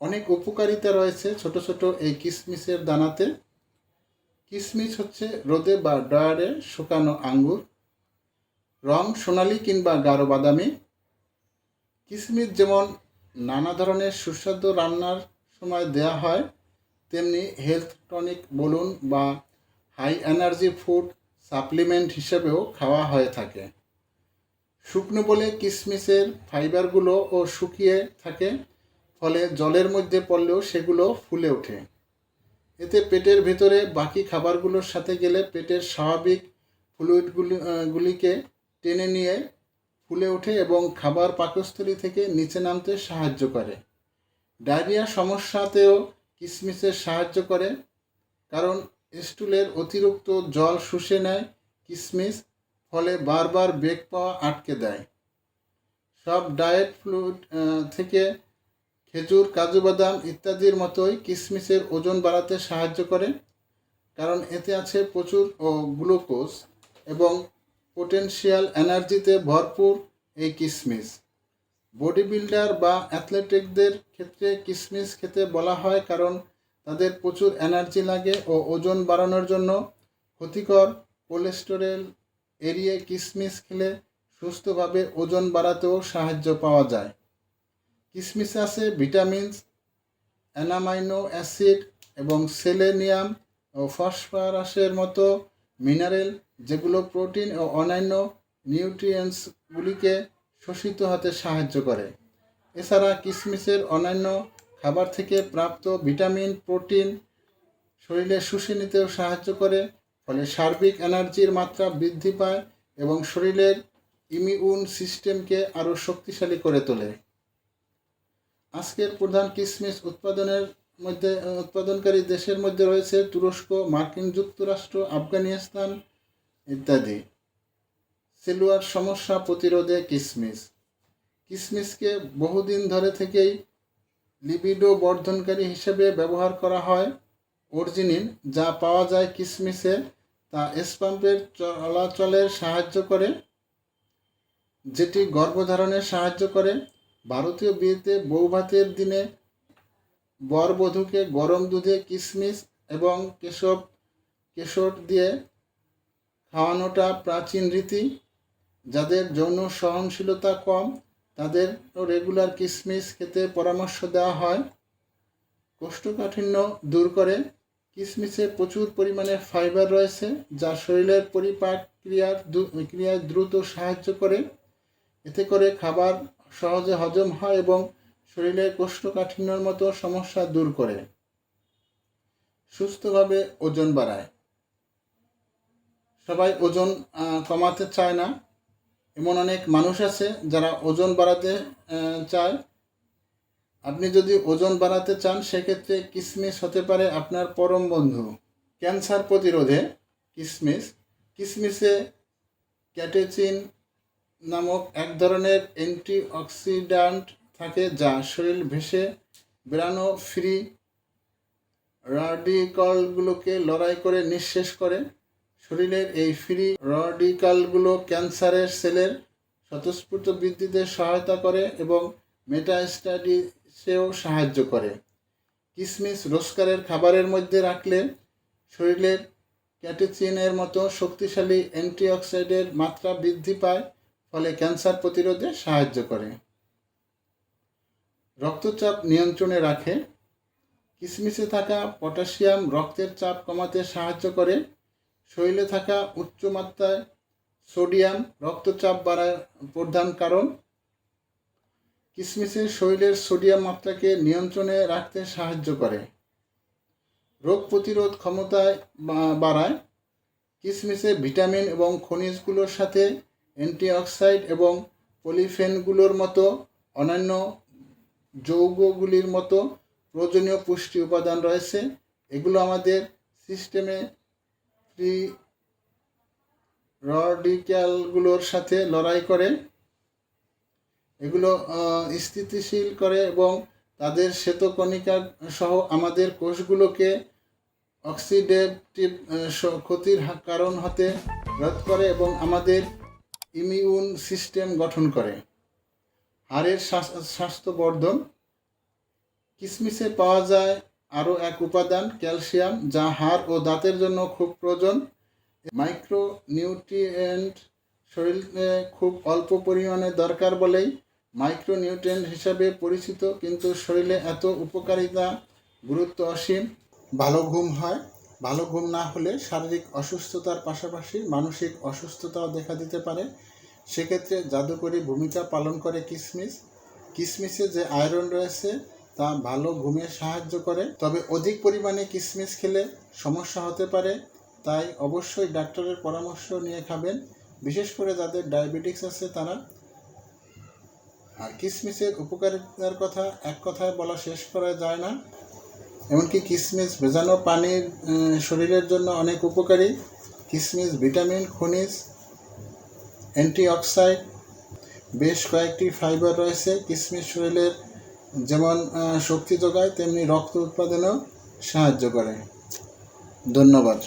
অনেক উপকারিতা রয়েছে ছোট ছোট এই কিশমিশের দানাতে। কিশমিশ হচ্ছে রোদে বা ড্রায়ারে শুকানো আঙ্গুর, রং সোনালি কিংবা গাঢ় বাদামি। কিশমিশ যেমন নানা ধরনের সুস্বাদু রান্নার সময় দেয়া হয়, তেমনি হেলথ টনিক বলুন বা হাই এনার্জি ফুড সাপ্লিমেন্ট হিসেবেও খাওয়া হয়ে থাকে। শুকনো বলে কিশমিশের ফাইবারগুলো ও শুকিয়ে থাকে। ফলে জলের মধ্যে পড়লেও সেগুলো ফুলে ওঠে। এতে পেটের ভেতরে বাকি খাবারগুলোর সাথে গেলে পেটের স্বাভাবিক ফ্লুইডগুলি গুলিকে টেনে নিয়ে ফুলে ওঠে এবং খাবার পাকস্থলী থেকে নিচে নামতে সাহায্য করে। ডায়রিয়া সমস্যাতেও কিশমিশের সাহায্য করে, কারণ স্টুলের অতিরিক্ত জল শুষে নেয় কিশমিশ ফলে বারবার বেগ পাওয়া আটকে দেয়। সব ডায়েট ফ্লুইড থেকে খেজুর, কাজু বাদাম ইত্যাদির মতোই কিশমিশের ওজন বাড়াতে সাহায্য করে, কারণ এতে আছে প্রচুর ও গ্লুকোজ এবং পোটেনশিয়াল এনার্জিতে ভরপুর এই কিশমিশ বডি বিল্ডার বা অ্যাথলেটিকদের ক্ষেত্রে কিশমিশ খেতে বলা হয় কারণ তাদের প্রচুর এনার্জি লাগে ও ওজন বাড়ানোর জন্য ক্ষতিকর কোলেস্টেরল এড়িয়ে কিশমিশ খেলে সুস্থভাবে ওজন বাড়াতেও সাহায্য পাওয়া যায়। কিশমিশে আছে ভিটামিনস, অ্যানামাইনো অ্যাসিড এবং সেলেনিয়াম ও ফসফরাসের মতো মিনারেল যেগুলো প্রোটিন ও অন্যান্য নিউট্রিয়েন্টসগুলিকে শোষিত হতে সাহায্য করে। এছাড়া কিশমিশের অন্যান্য খাবার থেকে প্রাপ্ত ভিটামিন, প্রোটিন শরীরে শুষে নিতেও সাহায্য করে, ফলে সার্বিক এনার্জির মাত্রা বৃদ্ধি পায় এবং শরীরের ইমিউন সিস্টেমকে আরও শক্তিশালী করে তোলে। আজকের প্রধান কিসমিস উৎপাদনের মধ্যে, উৎপাদনকারী দেশের মধ্যে রয়েছে তুরস্ক, মার্কিন যুক্তরাষ্ট্র, আফগানিস্তান ইত্যাদি। সেলুয়ার সমস্যা প্রতিরোধে কিসমিস। কিসমিসকে বহুদিন ধরে থেকেই লিবিডো বর্ধনকারী হিসেবে ব্যবহার করা হয়, অর্জিনিন, যা পাওয়া যায় কিশমিশে তা স্পাম্পের চলাচলের সাহায্য করে, যেটি গর্ভধারণে সাহায্য করে ভারতীয় বিয়েতে বৌভাতের দিনে বরবধূকে গরম দুধে কিশমিশ এবং কেশব, কেশর দিয়ে খাওয়ানোটা প্রাচীন রীতি। যাদের যৌন সহনশীলতা কম, তাদের রেগুলার কিশমিশ খেতে পরামর্শ দেওয়া হয়। কোষ্ঠকাঠিন্য দূর করে কিশমিশে প্রচুর পরিমাণে ফাইবার রয়েছে, যা শরীরের পরিপাক ক্রিয়ার ক্রিয়ায় দ্রুত সাহায্য করে। এতে করে খাবার সহজে হজম হয় এবং শরীরের কোষ্ঠকাঠিন্যর মতো সমস্যা দূর করে। সুস্থভাবে ওজন বাড়ায়। সবাই ওজন কমাতে চায় না। এমন অনেক মানুষ আছে যারা ওজন বাড়াতে চায়। আপনি যদি ওজন বাড়াতে চান, সেক্ষেত্রে কিসমিস হতে পারে আপনার পরম বন্ধু। ক্যান্সার প্রতিরোধে কিসমিস। কিসমিসে ক্যাটেচিন নামক এক ধরনের অ্যান্টিঅক্সিডান্ট থাকে যা শরীর ভেসে বেরানো ফ্রি রাডিকালগুলোকে লড়াই করে নিঃশেষ করে। শরীরের এই ফ্রি রাডিকালগুলো ক্যান্সারের সেলের স্বতঃস্ফূর্ত বৃদ্ধিতে সহায়তা করে এবং মেটাস্টাডিসেও সাহায্য করে। কিশমিশ রোজকারের খাবারের মধ্যে রাখলে শরীরের ক্যাটেচিনের মতো শক্তিশালী অ্যান্টিঅক্সাইডের মাত্রা বৃদ্ধি পায় ফলে ক্যান্সার প্রতিরোধে সাহায্য করে। রক্তচাপ নিয়ন্ত্রণে রাখে। কিশমিশে থাকা পটাশিয়াম রক্তের চাপ কমাতে সাহায্য করে। শরীরে থাকা উচ্চ মাত্রায় সোডিয়াম রক্তচাপ বাড়ার প্রধান কারণ। কিশমিশে শরীরের সোডিয়াম মাত্রাকে নিয়ন্ত্রণে রাখতে সাহায্য করে। রোগ প্রতিরোধ ক্ষমতায় বাড়ায়। কিশমিশে ভিটামিন এবং খনিজগুলোর সাথে অ্যান্টিঅক্সাইড এবং পলিফেনগুলোর মতো অন্যান্য যৌগগুলির মতো প্রয়োজনীয় পুষ্টি উপাদান রয়েছে। এগুলো আমাদের সিস্টেমে ফ্রি রডিক্যালগুলোর সাথে লড়াই করে। এগুলো স্থিতিশীল করে এবং তাদের শ্বেতকণিকা সহ আমাদের কোষগুলোকে অক্সিডেটিভ ক্ষতির কারণ হতে রোধ করে এবং আমাদের ইমিউন সিস্টেম গঠন করে। হাড়ের স্বাস্থ্যবর্ধন। কিশমিশে পাওয়া যায় আরও এক উপাদান, ক্যালসিয়াম, যা হাড় ও দাঁতের জন্য খুব প্রয়োজন। মাইক্রো নিউট্রিয়েন্ট শরীরে খুব অল্প পরিমাণে দরকার বলেই মাইক্রো নিউট্রিয়েন্ট হিসাবে পরিচিত, কিন্তু শরীরে এত উপকারিতা, গুরুত্ব অসীম, ভালো ঘুম হয়। ভালো ঘুম না হলে শারীরিক অসুস্থতার পাশাপাশি মানসিক অসুস্থতাও দেখা দিতে পারে। সেক্ষেত্রে জাদুকরী ভূমিকা পালন করে কিশমিশ কিশমিশে যে আয়রন রয়েছে, তা ভালো ঘুমে সাহায্য করে। তবে অধিক পরিমাণে কিশমিশ খেলে সমস্যা হতে পারে, তাই অবশ্যই ডাক্তারের পরামর্শ নিয়ে খাবেন। বিশেষ করে যাদের ডায়াবেটিক্স আছে তারা। আর কিশমিশের উপকারিতার কথা এক কথায় বলা শেষ করা যায় না। এমনকি কিসমিস ভেজানো পানির শরীরের জন্য অনেক উপকারী। কিসমিস, ভিটামিন, খনিজ, অ্যান্টিঅক্সাইড, বেশ কয়েকটি ফাইবার রয়েছে। কিসমিস শরীরের যেমন শক্তি যোগায়, তেমনি রক্ত উৎপাদনেও সাহায্য করে। ধন্যবাদ।